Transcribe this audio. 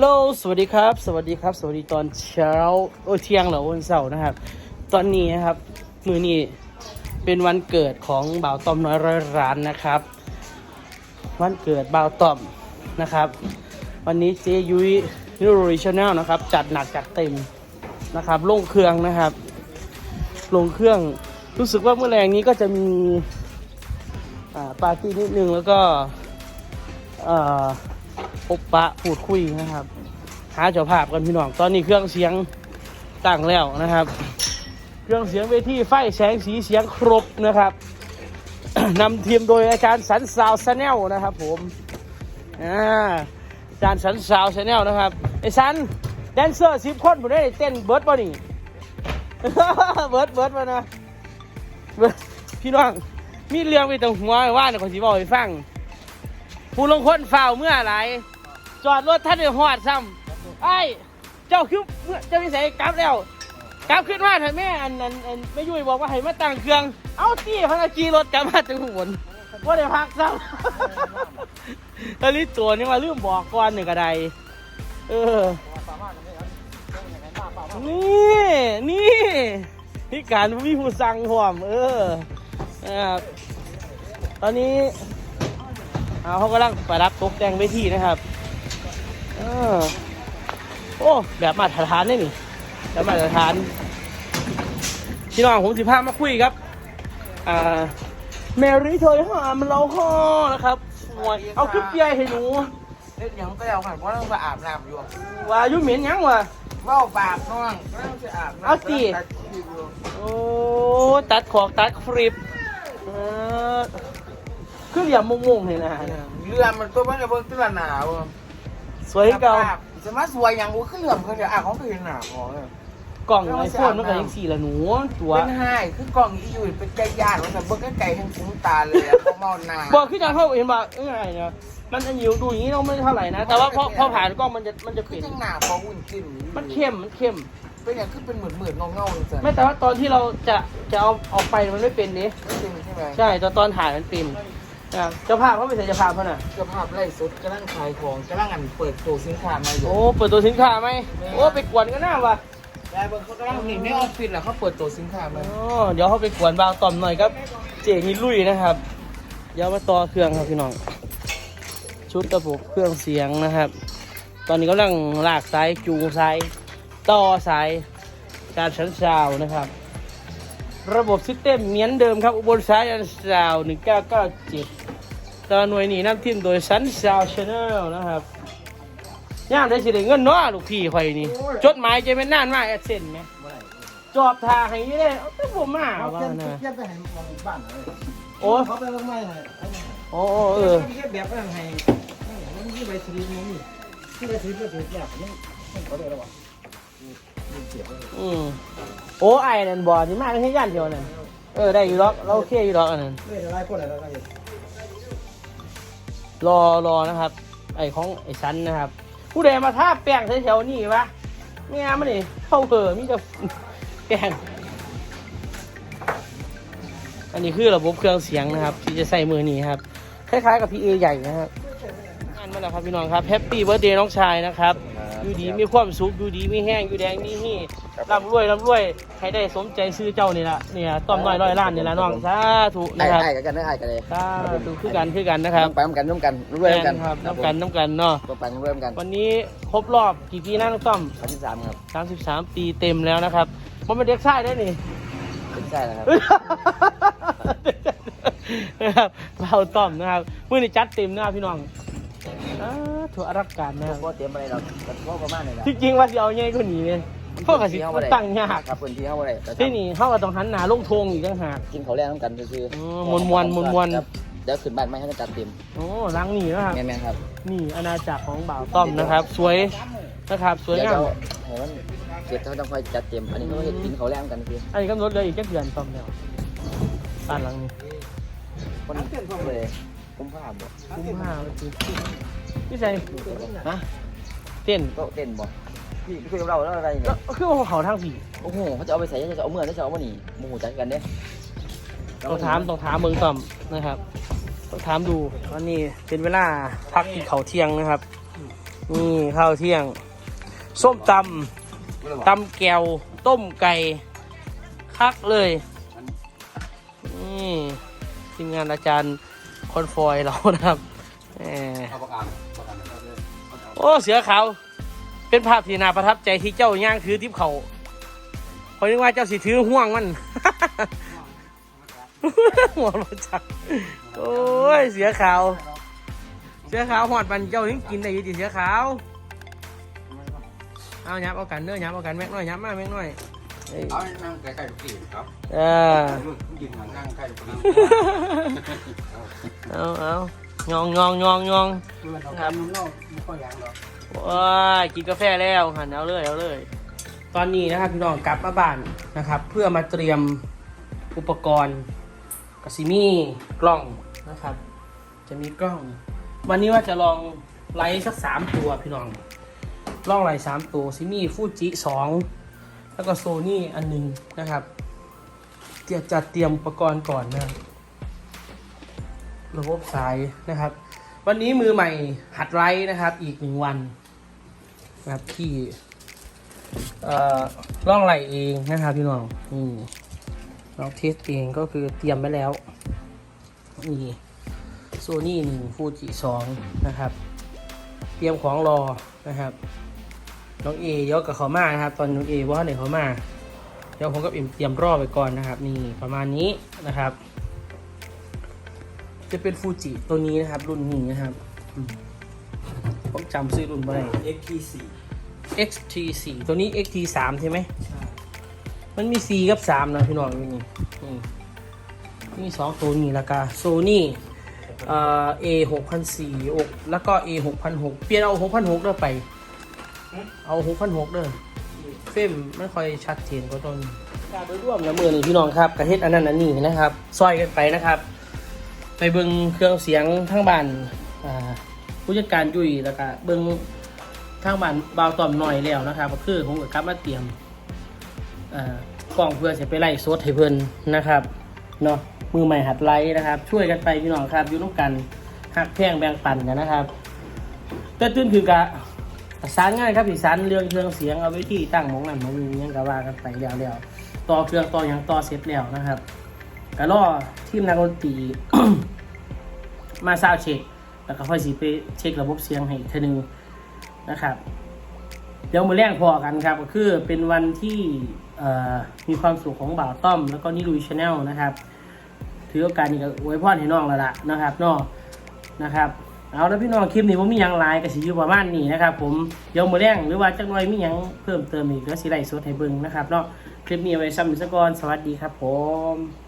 โลสวัสดีครับ สวัสดีครับ สวัสดีตอนเช้า โอ้เที่ยงเหรอวันเสาร์นะครับ ตอนนี้นะครับ มือนี้เป็นวันเกิดของบ่าวตอมน้อยร้อยร้านนะครับ วันเกิดบ่าวตอมนะครับ วันนี้เจยุ้ยนิโรริชแนลนะครับ จัดหนักจัดเต็มนะครับลงเครื่องนะครับ ลงเครื่องรู้สึกว่าเมื่อแรงนี้ก็จะมีปาร์ตี้นิดนึงแล้วก็อ่อ พบปะพูดคุยนะครับ หาเจ้าภาพกันพี่น้อง ตอนนี้เครื่องเสียงตั้งแล้วนะครับ เครื่องเสียงเวทีไฟแสงสีเสียงครบนะครับนำทีมโดยอาจารย์สันสาวชาแนลนะครับ ผมอาจารย์สันสาวชาแนลนะครับไอ้สันแดนเซอร์สิบคนผมได้เต้นเบิร์ดป่นี่เบิร์ดเบิร์ดมานะพี่น้องมีเรื่องไปตรงหัวว่าเนี่ยขอสิบอกให้ฟังผู้ลงคนฝ่าเมื่อไร จอดรถท่านเดือหอดซ้ำไอ้เจ้าคือเมื่อเจ้าวิสัยกลับแล้วกลับขึ้นมาเถอะแม่อันอันอันไม่ยุ่ยบอกว่าให้มาตั้งเครื่อง เอาตี้พนักขี่รถกลับมาถึงหัวนว่าได้พักซ้ำตอนนี้ตัวนี่มาลืมบอกก่อนหนึ่งกระไดเออนี่นี่พี่การพี่ผู้สั่งหอมเออนะครับตอนนี้เอาเขากำลังประดับตกแต่งเวทีนะครับ เออโอ้แบบมาตรฐานนี่นี่แบบมาตรฐานพี่น้องผมสิพามาคุยครับ อ่าแมรี่เธอหามเราห่อนะครับสวยเอาคลิปใหญ่ให้หนูเล็ดหยังก็แล้วค่ะเพราะต้องไปอาบน้ำอยู่ว่าอยุ่เหม็นหยังวะเว่าบาปน้องก็ต้องไปอาบน้ำเอาสิตัดคลิปอยู่โอ้ตัดของตัดคลิปเออคือเหลี่ยมมุงๆเลยนะเรือมันตัวมันจะเบิ่งตัวหนาว สวยเก่าจะมาสวยอย่างกูขึ้นเรือมันเดี๋ยวอะเขาไปเห็นหนาวของเลยกล่องไอโฟนมันก็ยังสี่ละหนูตัวเป็นไห้คือกล่องอีอยู่เป็นใจยานมันแบบเบิ่งไกลๆทั้งคุ้มตาเลยอะเขาเมาหนาบอกคือจังเข้าเห็นบ่เอ้ยเนี่ยมันอันยิวดูอย่างนี้เราไม่เท่าไหร่นะ แต่ว่าพอพอผ่านกล้องมันจะมันจะคืเปอลี่ยนจังหนาพออุ่นขึ้นมันเข้มมันเข้มเป็นอย่างคือเป็นเหมือนเหมือนๆเงาๆเลยจ้ะไม่แต่ว่าตอนที่เราจะจะเอาออกไปมันไม่เป็นนี่ไม่เป็นใช่ไหมใช่ตอนตอนถ่ายมันเป็นนะครับ เจ้าภาพเขาไม่ใช่เจ้าภาพเขาน่ะเสื้อผ้าไล่สดกำลังขายของกำลังอันเปิดตัวสินค้ามาอยู่โอ้เปิดตัวสินค้าไหมโอ้ไปกวนกันหน้าวะยายเบิ่งเขากำลังเห็นในออฟฟิศแหละเขาเปิดตัวสินค้ามาอ๋อเดี๋ยวเขาไปกวนบาวตอมหน่อยครับ เจนี่ลุยนะครับเดี๋ยวมาต่อเครื่องครับพี่น้อง ชุดระบบเครื่องเสียงนะครับ ตอนนี้กำลังลากสายจูงสายต่อสายการชั้นซาวน์นะครับ ระบบซิสเต็มเหมือนเดิมครับ อุบลสายอันซาวหนึ่งเก้าเก้าเจ็ดตอนหน่วยนี้นำทีมโดยสันซาวชาแนลนะครับย่ามได้สิได้เงินเนาะลูกพี่ข่อยนี่จดหมายจะเป็นน่านมากแอดเซนไหมจอบทาให้ยี่ได้เอาแต่ผมมาเอาว่าเทียนนะเทียนไปให้มองบ้านเลยโอ้เขาไปเบิ่งไม่ให้โอ้เออเทียนแบบนั้นให้มันมีใบสลิปมันมีที่ใบสลิปก็ถือแบบมันมันก็ได้แล้ววะ อืมโอ้ไอ้นั่นบอนี่มาให้ย่านเดียวนั่นเออได้อยู่หรอกเราโอเคอยู่หรอกอันนั้นไม่ได้ไล่คนอะไรแล้วก็เห็นรอรอนะครับ ไอ้ของไอ้ซันนะครับ ผู้ใดมาท่าแป้งแถวๆนี่วะเนี่ยมันนี่เข้าเผลอมีแต่แป้งอันนี้คือระบบเครื่องเสียงนะครับ ที่จะใส่มือนี้ครับคล้ายๆกับพี่เอใหญ่นะครับงานมาแล้วครับพี่น้องครับแฮปปี้เบิร์ดเดย์น้องชายนะครับ อยู่ดีมีความสุขอยู่ดีมีแห้งอยู่แดงมีฮี่ร่ำรวยร่ำรวยให้ได้สมใจซื้อเจ้านี่ละเนี่ยต้อมน้อยร้อยล้านนี่ละน้องสาธุไอ้นะครับไอ้กันได้ไอ้กันเลยสาธุคือกันคือกันนะครับไปน้ำกันน้ำกันรวยน้ำกันแม่ครับน้ำกันน้ำกันเนาะตัวไปรวยน้ำกัน วันนี้ครบรอบกี่ปีนะน้องต้อมครั้งที่สามครับ33ปีเต็มแล้วนะครับมันเป็นเด็กชายได้นี่เป็นใช่แล้วครับนะครับเราต้อมนะครับมื่อนี้จัดเต็มนะครับพี่น้อง อ่าถั่วอรักการนะครับก็เตรียมอะไรเราก็ประมาณนี้นะที่จริงว่าจะเอาง่ายกว่านี้เลยเพราะกสิมันตั้งยากครับพื้นที่เขาอะไรที่นี่เขาก็ต้องหันหน้าลงทงอีกต่างหาก กินเขาแรงน้ำกันคืออ๋อมวนๆมวนๆเดี๋ยวขึ้นบ้านไม่ให้จัดเต็มโอ้ล้างนี่นะครับ แม่แม่ครับนี่อาณาจักรของบ่าวต้อมนะครับ สวยนะครับสวยงามเห็นมันเก็บเขาต้องคอยจัดเต็มอันนี้เขาเห็นกินเขาแรงกันคืออันนี้กำหนดเลยอีกแค่เดือนต้อมแล้วบ้านหลังนี้คนเลยคุ้มค่าบ่ คุ้มห้าเลยคือ พี่ใส่ฮะเต้นก็เต้นบ่พี่คุยกับเราแล้วอะไรก็เนี่ยคือว่าเขาทางผีโอ้โหเขาจะเอาไปใส่จะเอาเมื่อจะเอาวันนี้โมโหจัดกันเด้ต้องถามต้องถามเมืองต้อมนะครับต้องถามดูตอนนี้เป็นเวลาพักกินเขาวเที่ยงนะครับนี่ข้าวเที่ยง ส้มตำตำแก้วต้มไก่คักเลยนี่ทีมงานอาจารย์คอนฟอยเรานะครับแหมเอาประกันป โอ้เสือขาว เป็นภาพที่น่าประทับใจที่เจ้าย่างถือทิพเขาคอยนึกว่าเจ้าสิถือห่วงมัน หัวมันจักโอ้ยเสือขาว เสือขาวหอดปันเจ้ายังกินได้อยี่ติเสือขาว เอายับเอากันเนื้อยับเอากันแม็กน้อยยับมาแม็กน้อยเอ้ยเอานั่งใกล้ๆลูกพี่ครับเออยิงมานั่งใกล้ลูกพี่เอาเอา ยองยองยองยองครับน้องน้องไม่ค่อยยังหรอกว้ายกินกาแฟแล้วหันเอาเลยเอาเลย ตอนนี้นะครับพี่น้องกลับมาบ้านนะครับ เพื่อมาเตรียมอุปกรณ์กสิมีกล้องนะครับ จะมีกล้อง วันนี้ว่าจะลองไลฟ์สักสามตัวพี่น้องลองไลฟ์สามตัวซิมีฟูจิสองแล้วก็โซนี่อันหนึงนะครับเตรียมจัดเตรียมอุปกรณ์ก่อนนะค รับระบบสายนะครับ วันนี้มือใหม่หัดไลฟ์นะครับ อีกหนึ่งวันนะครับที่เอ่อล่องไหลเองนะครับพี่น้องนี่ลองเทสเองก็คือเตรียมไว้แล้วนี่โซนี่หนึ่งฟูจิสองนะครับ เตรียมของรอนะครับน้องเอยกกับเขามานะครับ ตอนน้องเอว่าไหนเขามาเดี๋ยวผมก็เตรียมรอไปก่อนนะครับ นี่ประมาณนี้นะครับ จะเป็นฟูจิตัวนี้นะครับ รุ่นนี้นะครับอืมผมจำซื้อรุ่นไป XT4 XT4 ตัวนี้ XT3 ใช่ไหมมันมี 4 กับ 3 นะพี่น้องนี่นี่นี่มีสองตัวนี้แล้วก็โซนี่เอ่อ A 6 0 0อกแล้วก็ A 6 0 0เปลี่ยนเอา6 0 0เด้อไป เอา6 0 0เด้อเฟรมไม่ค่อยชัดเจนกว่าตัวนี้การโดยรวมนะมือนี่พี่น้องครับกระเฮ็ดอันนั้นอันนี้นะครับซอยกันไปนะครับ ไปเบิ่งเครื่องเสียงทั้งบ้านผู้จัดการยุ้ยแล้วก็เบิ่งทางบ้านเบาต่อมหน่อยแล้วนะครับก็คือผมก็กลับมาเตรียมกล้องเพื่อจะไปไล่สดให้เพิ่นนะครับเนาะมือใหม่หัดไล่นะครับ ช่วยกันไปพี่น้องครับอยู่ร่วมกันหักแพงแบ่งปันกันนะครับแต่ตื่นคือกะประสานง่านครับพี่สันเรื่องเครื่องเสียงเอาไว้ที่ตั้งหมองนั่นหมองนี้ยังกะว่ากันไปแล้วแล้วต่อเครื่องต่อหยังต่อเสร็จแล้วนะครับ ก็รอทีมนักดนตรี มาซาวด์เช็ค แล้วก็ค่อยสิไปเช็คระบบเสียงให้อีกเทีนึงนะครับ เดี๋ยวมาแรงพอกันครับ ก็คือเป็นวันที่มีความสุขของบ่าวต้อม แล้วก็นิลุยชาแนลนะครับ ถือโอกาสนี้ก็อวยพรให้น้องแล้วล่ะนะครับเนอกนะครับเอาแล้วพี่น้องคลิปนี้ผมมียังไลน์กับสิอยู่ประมาณนี้นะครับ ผมเดี๋ยวมาแรงหรือว่าจักหน่อยมียังเพิ่มเติมอีกก็สิไล่สดให้เบิ่งนะครับเนาะคลิปนี้ไว้ซ้ำอีกสักก่อนสวัสดีครับผม